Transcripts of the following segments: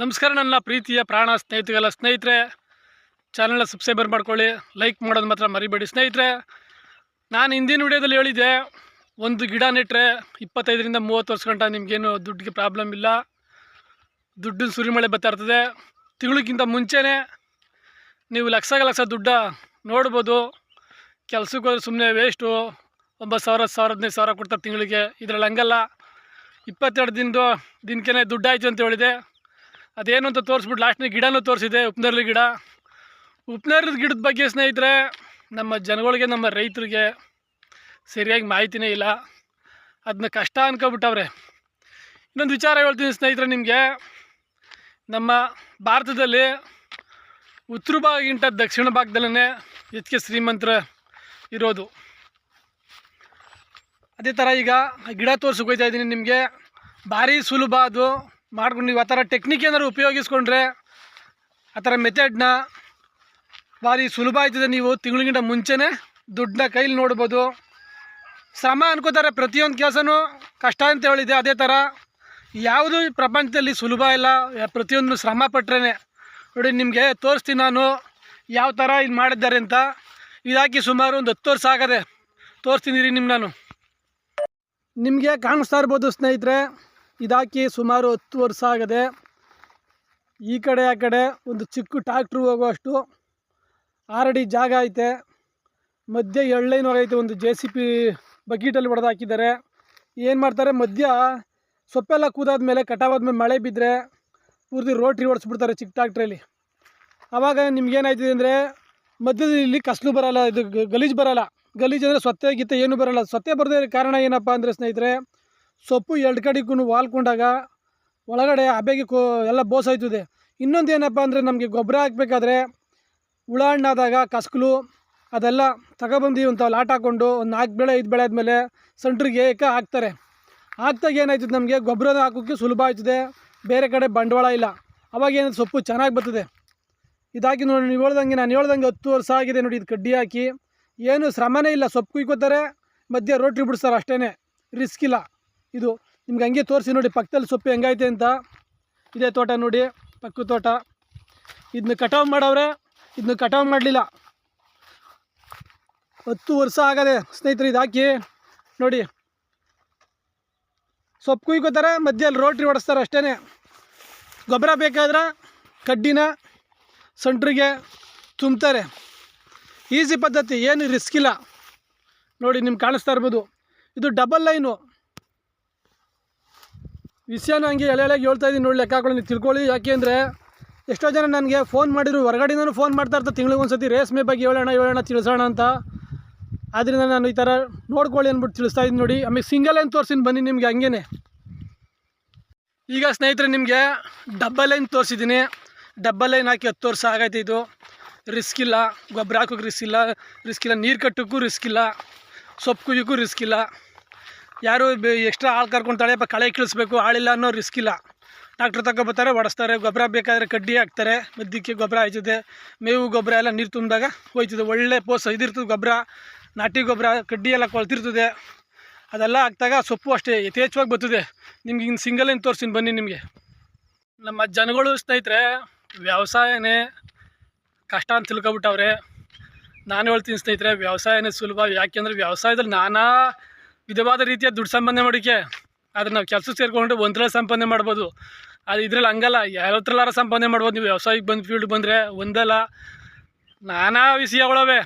ನಮಸ್ಕಾರ ನನ್ನ ಪ್ರೀತಿಯ ಪ್ರಾಣ ಸ್ನೇಹಿತರೆಲ್ಲ ಸ್ನೇಹಿತರೆ. ಚಾನಲ್ನ ಸಬ್ಸ್ಕ್ರೈಬರ್ ಮಾಡ್ಕೊಳ್ಳಿ ಲೈಕ್ ಮಾಡೋದು ಮಾತ್ರ ಮರಿಬೇಡಿ. ಸ್ನೇಹಿತರೆ, ನಾನು ಹಿಂದಿನ ವಿಡಿಯೋದಲ್ಲಿ ಹೇಳಿದ್ದೆ, ಒಂದು ಗಿಡ ನೆಟ್ಟರೆ ಇಪ್ಪತ್ತೈದರಿಂದ ಮೂವತ್ತು ವರ್ಷ ಗಂಟ ನಿಮಗೇನು ದುಡ್ಡಿಗೆ ಪ್ರಾಬ್ಲಮ್ ಇಲ್ಲ. ದುಡ್ಡಿನ ಸುರಿಮಳೆ ಬರ್ತಾ ಇರ್ತದೆ. ತಿಂಗಳಿಗಿಂತ ಮುಂಚೆನೇ ನೀವು ಲಕ್ಷ ಲಕ್ಷ ದುಡ್ಡ ನೋಡ್ಬೋದು. ಕೆಲಸಕ್ಕೋದ್ರೆ ಸುಮ್ಮನೆ ವೇಸ್ಟು ಒಂಬತ್ತು ಸಾವಿರ ಸಾವಿರ, ಹದಿನೈದು ಸಾವಿರ ಕೊಡ್ತಾರೆ ತಿಂಗಳಿಗೆ. ಇದರಲ್ಲಿ ಹಂಗಲ್ಲ. ಇಪ್ಪತ್ತೆರಡು ದಿನದ ದಿನಕ್ಕೆ ದುಡ್ಡಾಯಿತು ಅಂತ ಹೇಳಿದೆ. ಅದೇನು ಅಂತ ತೋರಿಸ್ಬಿಟ್ಟು ಲಾಸ್ಟ್ನೇ ಗಿಡನೂ ತೋರಿಸಿದೆ, ಉಪ್ನರ್ಲಿ ಗಿಡ. ಉಪ್ನರ್ದ ಗಿಡದ ಬಗ್ಗೆ ಸ್ನೇಹಿತರೆ, ನಮ್ಮ ಜನಗಳಿಗೆ, ನಮ್ಮ ರೈತರಿಗೆ ಸರಿಯಾಗಿ ಮಾಹಿತಿನೇ ಇಲ್ಲ. ಅದನ್ನ ಕಷ್ಟ ಅನ್ಕೋಬಿಟ್ಟವ್ರೆ. ಇನ್ನೊಂದು ವಿಚಾರ ಹೇಳ್ತೀನಿ ಸ್ನೇಹಿತರೆ ನಿಮಗೆ. ನಮ್ಮ ಭಾರತದಲ್ಲಿ ಉತ್ತರ ಭಾಗಕ್ಕಿಂತ ದಕ್ಷಿಣ ಭಾಗದಲ್ಲೇ ಹೆಚ್ಚಿಗೆ ಶ್ರೀಮಂತರ ಇರೋದು. ಅದೇ ಥರ ಈಗ ಗಿಡ ತೋರ್ಸಕ್ಕೆ ಹೋಗ್ತಾ ಇದ್ದೀನಿ ನಿಮಗೆ. ಭಾರಿ ಸುಲಭ ಅದು. ಮಾಡ್ಕೊಂಡು ನೀವು ಆ ಥರ ಟೆಕ್ನಿಕ್ ಏನಾದ್ರು ಉಪಯೋಗಿಸ್ಕೊಂಡ್ರೆ ಆ ಥರ ಮೆಥಡ್ನ ಭಾರಿ ಸುಲಭ ಆಯ್ತದೆ ನೀವು ತಿಂಗಳಿಗಿಂತ ಮುಂಚೆನೇ ದುಡ್ಡನ್ನ ಕೈಲಿ ನೋಡ್ಬೋದು. ಶ್ರಮ ಅನ್ಕೋತಾರೆ ಪ್ರತಿಯೊಂದು ಕೆಲಸನೂ ಕಷ್ಟ ಅಂತ ಹೇಳಿದೆ, ಅದೇ ಥರ ಯಾವುದು ಪ್ರಪಂಚದಲ್ಲಿ ಸುಲಭ ಇಲ್ಲ. ಪ್ರತಿಯೊಂದು ಶ್ರಮ ಪಟ್ರೇ ನೋಡಿ, ನಿಮಗೆ ತೋರಿಸ್ತೀನಿ ನಾನು ಯಾವ ಥರ ಇದು ಮಾಡಿದ್ದಾರೆ ಅಂತ. ಇದಾಕಿ ಸುಮಾರು ಒಂದು ಹತ್ತು ವರ್ಷ ಆಗದೆ ತೋರಿಸ್ತೀನಿ ರೀ ನಿಮ್ಗೆ ನಾನು. ನಿಮಗೆ ಕಾಣಿಸ್ತಾ ಇರ್ಬೋದು ಸ್ನೇಹಿತರೆ ಇದಾಕಿ ಸುಮಾರು ಹತ್ತು ವರ್ಷ ಆಗದೆ. ಈ ಕಡೆ ಆ ಕಡೆ ಒಂದು ಚಿಕ್ಕ ಟ್ಯಾಕ್ಟ್ರು ಹೋಗುವಷ್ಟು ಆರಡಿ ಜಾಗ ಐತೆ. ಮಧ್ಯೆ ಎಳ್ಳೈನ್ ಐತೆ, ಒಂದು ಜೆ ಸಿ ಪಿ ಬಕೀಟಲ್ಲಿ ಹೊಡೆದು ಹಾಕಿದ್ದಾರೆ. ಏನು ಮಾಡ್ತಾರೆ, ಮಧ್ಯ ಸೊಪ್ಪೆಲ್ಲ ಕೂದಾದ್ಮೇಲೆ ಕಟಾವಾದ್ಮೇಲೆ ಮಳೆ ಬಿದ್ದರೆ ಪೂರ್ತಿ ರೋಟ್ರಿ ಓಡಿಸ್ಬಿಡ್ತಾರೆ ಚಿಕ್ಕ ಟ್ಯಾಕ್ಟ್ರಲ್ಲಿ ಆವಾಗ ನಿಮ್ಗೇನಾಯ್ತಿದೆ ಅಂದರೆ, ಮಧ್ಯದಲ್ಲಿ ಇಲ್ಲಿ ಕಸಲು ಬರೋಲ್ಲ, ಇದು ಗಲೀಜು ಬರೋಲ್ಲ. ಗಲೀಜು ಅಂದರೆ ಸೊತ್ತೆ ಗಿತ್ತೆ, ಏನೂ ಬರಲ್ಲ. ಸೊತ್ತೆ ಬರದೇ ಕಾರಣ ಏನಪ್ಪ ಅಂದರೆ ಸ್ನೇಹಿತರೆ ಸೊಪ್ಪು ಎರಡು ಕಡೆಗೂ ವಾಲ್ಕೊಂಡಾಗ ಒಳಗಡೆ ಹಬೆಗೆ ಕೋ ಎಲ್ಲ ಬೋಸಾಯ್ತದೆ. ಇನ್ನೊಂದು ಏನಪ್ಪ ಅಂದರೆ ನಮಗೆ ಗೊಬ್ಬರ ಹಾಕಬೇಕಾದ್ರೆ ಹುಳ ಹಣ್ಣಾದಾಗ ಕಸ್ಕಲು ಅದೆಲ್ಲ ತಗೊಬಂದು ಒಂದು ಲಾಟ್ ಹಾಕ್ಕೊಂಡು ಒಂದು ನಾಲ್ಕು ಬೆಳೆ, ಐದು ಬೆಳೆ ಆದಮೇಲೆ ಸೆಂಟ್ರಿಗೆ ಏಕ ಹಾಕ್ತಾರೆ. ಹಾಕ್ದಾಗ ಏನಾಯ್ತದೆ ನಮಗೆ ಗೊಬ್ಬರ ಹಾಕೋಕ್ಕೆ ಸುಲಭ ಆಯ್ತದೆ. ಬೇರೆ ಕಡೆ ಬಂಡವಾಳ ಇಲ್ಲ. ಅವಾಗ ಏನು ಸೊಪ್ಪು ಚೆನ್ನಾಗಿ ಬರ್ತದೆ. ಇದಾಕಿ ನೋಡಿ, ನೀವು ಹೇಳ್ದಂಗೆ, ನಾನು ಹೇಳ್ದಂಗೆ ಹತ್ತು ವರ್ಷ ಆಗಿದೆ ನೋಡಿ, ಇದು ಕಡ್ಡಿ ಹಾಕಿ. ಏನು ಶ್ರಮನೇ ಇಲ್ಲ, ಸೊಪ್ಪು ಕುಯ್ಕೋತಾರೆ, ಮಧ್ಯೆ ರೋಟ್ರಿ ಬಿಡಿಸ್ತಾರೆ ಅಷ್ಟೇ ರಿಸ್ಕ್ ಇಲ್ಲ. ಇದು ನಿಮ್ಗೆ ಹಂಗೆ ತೋರಿಸಿ ನೋಡಿ, ಪಕ್ಕದಲ್ಲಿ ಸೊಪ್ಪು ಹೆಂಗೈತೆ ಅಂತ. ಇದೇ ತೋಟ ನೋಡಿ ಪಕ್ಕದ ತೋಟ. ಇದನ್ನ ಕಟಾವು ಮಾಡವ್ರೆ ಇದನ್ನ ಕಟಾವು ಮಾಡಲಿಲ್ಲ. ಹತ್ತು ವರ್ಷ ಆಗದೆ, ಸ್ನೇಹಿತರು, ಇದು ಹಾಕಿ ನೋಡಿ. ಸೊಪ್ಪು ಕುಯ್ಕೋತಾರೆ, ಮಧ್ಯದಲ್ಲಿ ರೋಟ್ರಿ ಹೊಡೆಸ್ತಾರೆ ಅಷ್ಟೇ ಗೊಬ್ಬರ ಬೇಕಾದ್ರೆ ಕಡ್ಡಿನ ಸಂಟ್ರಿಗೆ ತುಂಬ್ತಾರೆ. ಈಸಿ ಪದ್ಧತಿ, ಏನು ರಿಸ್ಕ್ ಇಲ್ಲ. ನೋಡಿ, ನಿಮ್ಗೆ ಕಾಣಿಸ್ತಾ ಇರ್ಬೋದು. ಇದು ಡಬಲ್ ಲೈನು. ವಿಷಯನ ಹಂಗೆ ಎಲೆ ಎಳೆಗೆ ಹೇಳ್ತಾ ಇದ್ದೀನಿ ನೋಡಿ ಲೆಕ್ಕ ಹಾಕೊಳ್ಳಿ ನೀವು ತಿಳ್ಕೊಳ್ಳಿ. ಯಾಕೆ ಅಂದರೆ ಎಷ್ಟೋ ಜನ ನನಗೆ ಫೋನ್ ಮಾಡಿದ್ರು. ಹೊರಗಡೆಯಿಂದನೂ ಫೋನ್ ಮಾಡ್ತಾ ಇರ್ತಾರೆ ತಿಂಗಳಿಗೆ ಒಂದು ಸತಿ ಬಗ್ಗೆ ಹೇಳೋಣ ಹೇಳೋಣ, ತಿಳಿಸೋಣ ಅಂತ. ಆದ್ದರಿಂದ ನಾನು ಈ ಥರ ನೋಡ್ಕೊಳ್ಳಿ ಅಂದ್ಬಿಟ್ಟು ತಿಳಿಸ್ತಾ ಇದ್ದೀನಿ ನೋಡಿ. ಆಮೇಲೆ ಸಿಂಗಲ್ ಲೈನ್ ತೋರಿಸಿನಿ ಬನ್ನಿ ನಿಮಗೆ ಹಂಗೇನೆ. ಈಗ ಸ್ನೇಹಿತರೆ ನಿಮಗೆ ಡಬ್ಬಲ್ ಲೈನ್ ತೋರಿಸಿದ್ದೀನಿ. ಡಬ್ಬಲ್ ಲೈನ್ ಹಾಕಿ ಹತ್ತು ವರ್ಷ ಆಗೈತೆ ಇದು. ರಿಸ್ಕ್ ಇಲ್ಲ. ಗೊಬ್ಬರ ಹಾಕೋಕ್ಕೆ ರಿಸ್ಕ್ ಇಲ್ಲ. ರಿಸ್ಕ್ ಇಲ್ಲ. ನೀರು ಕಟ್ಟೋಕ್ಕೂ ರಿಸ್ಕ್ ಇಲ್ಲ. ಸೊಪ್ಪು ಕುಯ್ಯೋಕ್ಕೂ ರಿಸ್ಕ್ ಇಲ್ಲ. ಯಾರು ಎಕ್ಸ್ಟ್ರಾ ಆಳು ಕರ್ಕೊಂಡು ತಳೆಯಪ್ಪ ಕಳೆ ಕೀಳಿಸ್ಬೇಕು ಆಳಿಲ್ಲ ಅನ್ನೋ ರಿಸ್ಕ್ ಇಲ್ಲ. ಡಾಕ್ಟ್ರ್ ತಗೊಬರ್ತಾರೆ ಹೊಡೆಸ್ತಾರೆ ಗೊಬ್ಬರ ಬೇಕಾದರೆ ಕಡ್ಡಿ ಹಾಕ್ತಾರೆ, ಮದ್ದಿಕ್ಕೆ ಗೊಬ್ಬರ ಆಯ್ತದೆ, ಮೇವು ಗೊಬ್ಬರ ಎಲ್ಲ ನೀರು ತುಂಬಿದಾಗ ಹೋಯ್ತದೆ. ಒಳ್ಳೆ ಪೋಸ್, ಇದಿರ್ತದೆ ಗೊಬ್ಬರ, ನಾಟಿ ಗೊಬ್ಬರ, ಕಡ್ಡಿ ಎಲ್ಲ ಕೊಳ್ತಿರ್ತದೆ. ಅದೆಲ್ಲ ಹಾಕ್ದಾಗ ಸೊಪ್ಪು ಅಷ್ಟೇ, ಯಥೇಚ್ಛವಾಗಿ ಬರ್ತದೆ. ನಿಮ್ಗೆ ಹಿಂಗೆ ಸಿಂಗಲ್ ಏನು ತೋರಿಸ್ತೀನಿ ಬನ್ನಿ ನಿಮಗೆ. ನಮ್ಮ ಜನಗಳು ಸ್ನೇಹಿತರೆ, ವ್ಯವಸಾಯನೇ ಕಷ್ಟ ಅಂತ ತಿಳ್ಕೊಬಿಟ್ಟವ್ರೆ. ನಾನು ಹೇಳ್ತೀನಿ ಸ್ನೇಹಿತರೆ, ವ್ಯವಸಾಯನೇ ಸುಲಭ. ಯಾಕೆಂದರೆ ವ್ಯವಸಾಯದಲ್ಲಿ ನಾನಾ ವಿಧವಾದ ರೀತಿಯ ದುಡ್ಡು ಸಂಪಾದನೆ ಮಾಡೋಕ್ಕೆ ಆದರೆ ನಾವು ಕೆಲಸ ಸೇರಿಕೊಂಡು ಒಂದರಲ್ಲಿ ಸಂಪಾದನೆ ಮಾಡ್ಬೋದು. ಅದು ಇದ್ರಲ್ಲಿ ಹಂಗಲ್ಲ, ಯಾವತ್ತರಲ್ಲಾರ ಸಂಪಾದನೆ ಮಾಡ್ಬೋದು. ನೀವು ವ್ಯವಸಾಯಕ್ಕೆ ಬಂದು ಫೀಲ್ಡ್ ಬಂದರೆ ಒಂದಲ್ಲ, ನಾನಾ ವಿಷಯಗಳವೆ.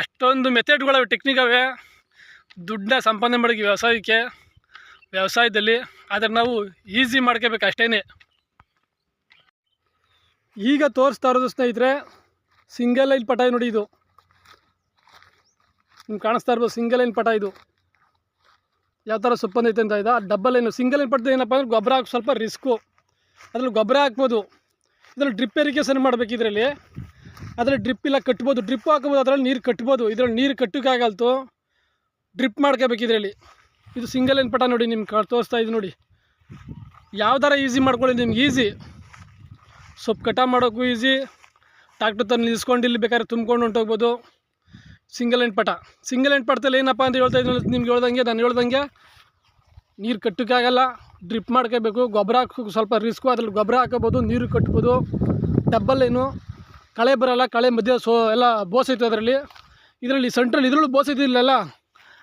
ಅಷ್ಟೊಂದು ಮೆಥಡ್ಗಳವೆ ಟೆಕ್ನಿಕ್ ಅವೆ. ದುಡ್ಡನ್ನ ಸಂಪಾದನೆ ಮಾಡೋಕ್ಕೆ ವ್ಯವಸಾಯಕ್ಕೆ, ವ್ಯವಸಾಯದಲ್ಲಿ. ಆದರೆ ನಾವು ಈಸಿ ಮಾಡ್ಕೋಬೇಕು ಅಷ್ಟೇ ಈಗ ತೋರಿಸ್ತಾ ಇರೋದು ಸ್ನೇಹಿತರೆ, ಸಿಂಗಲ್ ಲೈನ್ ಪಟಾಯಿ ನೋಡಿ ಇದು. ನಿಮ್ಗೆ ಕಾಣಿಸ್ತಾ ಇರ್ಬೋದು ಸಿಂಗಲ್ ಲೈನ್ ಪಟ ಇದು. ಯಾವ ಥರ ಸೊಪ್ಪಂದೈತೆ ಅಂತ ಇದೆ. ಡಬ್ಬಲ್ ಏನು ಸಿಂಗಲ್ ಲೈನ್ ಪಟ್ಟದ ಏನಪ್ಪ ಅಂದ್ರೆ ಗೊಬ್ಬರ ಹಾಕಿ ಸ್ವಲ್ಪ ರಿಸ್ಕು ಅದರಲ್ಲಿ ಗೊಬ್ಬರ ಹಾಕ್ಬೋದು. ಇದರಲ್ಲಿ ಡ್ರಿಪ್ ಇರಿಗೇಷನ್ ಮಾಡಬೇಕು ಇದರಲ್ಲಿ. ಅದರಲ್ಲಿ ಡ್ರಿಪ್ ಇಲ್ಲ ಕಟ್ಬೋದು. ಡ್ರಿಪ್ ಹಾಕ್ಬೋದು, ಅದರಲ್ಲಿ ನೀರು ಕಟ್ಬೋದು. ಇದರಲ್ಲಿ ನೀರು ಕಟ್ಟೋಕ್ಕಾಗಲ್ತು ಡ್ರಿಪ್ ಮಾಡ್ಕೋಬೇಕು ಇದರಲ್ಲಿ. ಇದು ಸಿಂಗಲ್ ಲೈನ್ ಪಟ ನೋಡಿ ನಿಮ್ಗೆ ತೋರಿಸ್ತಾ ಇದು ನೋಡಿ. ಯಾವ ಥರ ಈಸಿ ಮಾಡ್ಕೊಳ್ಳಿ ನಿಮ್ಗೆ ಈಸಿ ಸೊಪ್ಪು ಕಟಾವು ಮಾಡೋಕ್ಕೂ ಈಸಿ ಟ್ಯಾಕ್ಟರ್ ತಂದು ನಿಲ್ಸ್ಕೊಂಡು ಇಲ್ಲಿ ಬೇಕಾದ್ರೆ ತುಂಬ್ಕೊಂಡು ಹೊಂಟೋಗ್ಬೋದು. ಸಿಂಗಲ್ ಎಂಡ್ ಪಟ. ಸಿಂಗಲ್ ಎಂಡ್ ಪಟದಲ್ಲಿ ಏನಪ್ಪ ಅಂತ ಹೇಳ್ತಾ ಇದ್ದೀನಿ ನಿಮ್ಗೆ ಹೇಳ್ದಂಗೆ, ನಾನು ಹೇಳ್ದಂಗೆ ನೀರು ಕಟ್ಟೋಕ್ಕಾಗಲ್ಲ, ಡ್ರಿಪ್ ಮಾಡ್ಕೋಬೇಕು, ಗೊಬ್ಬರ ಹಾಕೋಕ್ಕೆ ಸ್ವಲ್ಪ ರಿಸ್ಕು ಅದ್ರಲ್ಲಿ ಗೊಬ್ಬರ ಹಾಕೋಬೋದು, ನೀರು ಕಟ್ಬೋದು, ಡಬ್ಬಲ್ ಏನು ಕಳೆ ಬರಲ್ಲ, ಕಳೆ ಮಧ್ಯೆ ಸೋ ಎಲ್ಲ ಬೋಸೈತೆ ಅದರಲ್ಲಿ. ಇದರಲ್ಲಿ ಸೆಂಟ್ರಲ್ಲಿ ಇದ್ರಲ್ಲೂ ಬೋಸೈತಿಲ್ಲಲ್ಲ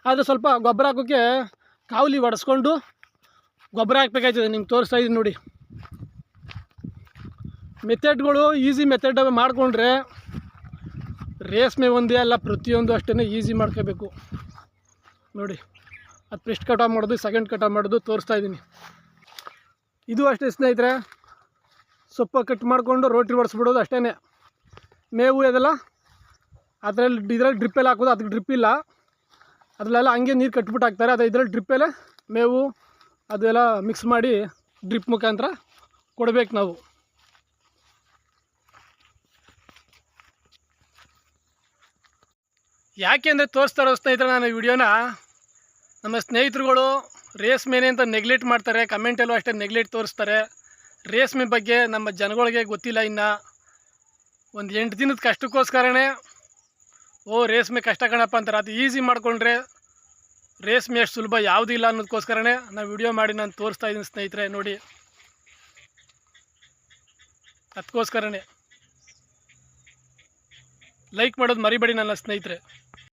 ಆದರೆ ಸ್ವಲ್ಪ ಗೊಬ್ಬರ ಹಾಕೋಕ್ಕೆ ಕಾವಲಿ ಒಡೆಸ್ಕೊಂಡು ಗೊಬ್ಬರ ಹಾಕ್ಬೇಕಾಯ್ತದೆ, ನಿಮ್ಗೆ ತೋರಿಸ್ತಾ ಇದ್ದೀನಿ ನೋಡಿ. ಮೆಥಡ್ಗಳು ಈಸಿ ಮೆಥಡ್ ಮಾಡಿಕೊಂಡ್ರೆ ರೇಷ್ಮೆ ಒಂದೇ ಅಲ್ಲ, ಪ್ರತಿಯೊಂದು ಅಷ್ಟೇ ಈಸಿ ಮಾಡ್ಕೋಬೇಕು. ನೋಡಿ, ಅದು ಫಸ್ಟ್ ಕಟಾವ್ ಮಾಡೋದು ಸೆಕೆಂಡ್ ಕಟಾವ್ ಮಾಡೋದು ತೋರಿಸ್ತಾ ಇದ್ದೀನಿ. ಇದು ಅಷ್ಟೇ ಸ್ನೇಹಿತರೆ, ಸೊಪ್ಪ ಕಟ್ ಮಾಡಿಕೊಂಡು ರೋಟಿ ಹೊಡೆಸ್ಬಿಡೋದು ಅಷ್ಟೇ ಮೇವು ಇದೆಲ್ಲ ಅದರಲ್ಲಿ, ಇದರಲ್ಲಿ ಡ್ರಿಪ್ಪೆಲ್ಲ ಹಾಕೋದು ಅದಕ್ಕೆ ಡ್ರಿಪ್ ಇಲ್ಲ. ಅದರಲ್ಲೆಲ್ಲ ಹಂಗೆ ನೀರು ಕಟ್ಬಿಟ್ಟು ಹಾಕ್ತಾರೆ, ಅದು ಇದರಲ್ಲಿ ಡ್ರಿಪ್ಪೆಲ್ಲ ಮೇವು ಅದೆಲ್ಲ ಮಿಕ್ಸ್ ಮಾಡಿ ಡ್ರಿಪ್ ಮುಖಾಂತರ ಕೊಡಬೇಕು ನಾವು. ಯಾಕೆ ಅಂದರೆ ತೋರಿಸ್ತಾ ಇರೋ ಸ್ನೇಹಿತರೆ ನಾನು ವಿಡಿಯೋನ, ನಮ್ಮ ಸ್ನೇಹಿತರುಗಳು ರೇಸ್ ಮೇಲೆ ಅಂತ ನೆಗ್ಲೆಕ್ಟ್ ಮಾಡ್ತಾರೆ ಕಮೆಂಟಲ್ಲೂ ಅಷ್ಟೇ ನೆಗ್ಲೆಕ್ಟ್ ತೋರಿಸ್ತಾರೆ. ರೇಸ್ ಮೇ ಬಗ್ಗೆ ನಮ್ಮ ಜನಗಳಿಗೆ ಗೊತ್ತಿಲ್ಲ ಇನ್ನು. ಒಂದು ಎಂಟು ದಿನದ ಕಷ್ಟಕ್ಕೋಸ್ಕರನೇ, ಓ ರೇಷ್ಮೆ ಕಷ್ಟ ಕಣಪ್ಪ ಅಂತಾರೆ ಅದು ಈಸಿ ಮಾಡಿಕೊಂಡ್ರೆ ರೇಷ್ಮೆ ಅಷ್ಟು ಸುಲಭ ಯಾವುದೂ ಇಲ್ಲ ಅನ್ನೋದಕ್ಕೋಸ್ಕರನೇ ನಾನು ವಿಡಿಯೋ ಮಾಡಿ ನಾನು ತೋರಿಸ್ತಾ ಇದ್ದೀನಿ ಸ್ನೇಹಿತರೆ, ನೋಡಿ. ಅದಕ್ಕೋಸ್ಕರನೇ ಲೈಕ್ ಮಾಡೋದು ಮರಿಬೇಡಿ ನನ್ನ ಸ್ನೇಹಿತರೆ.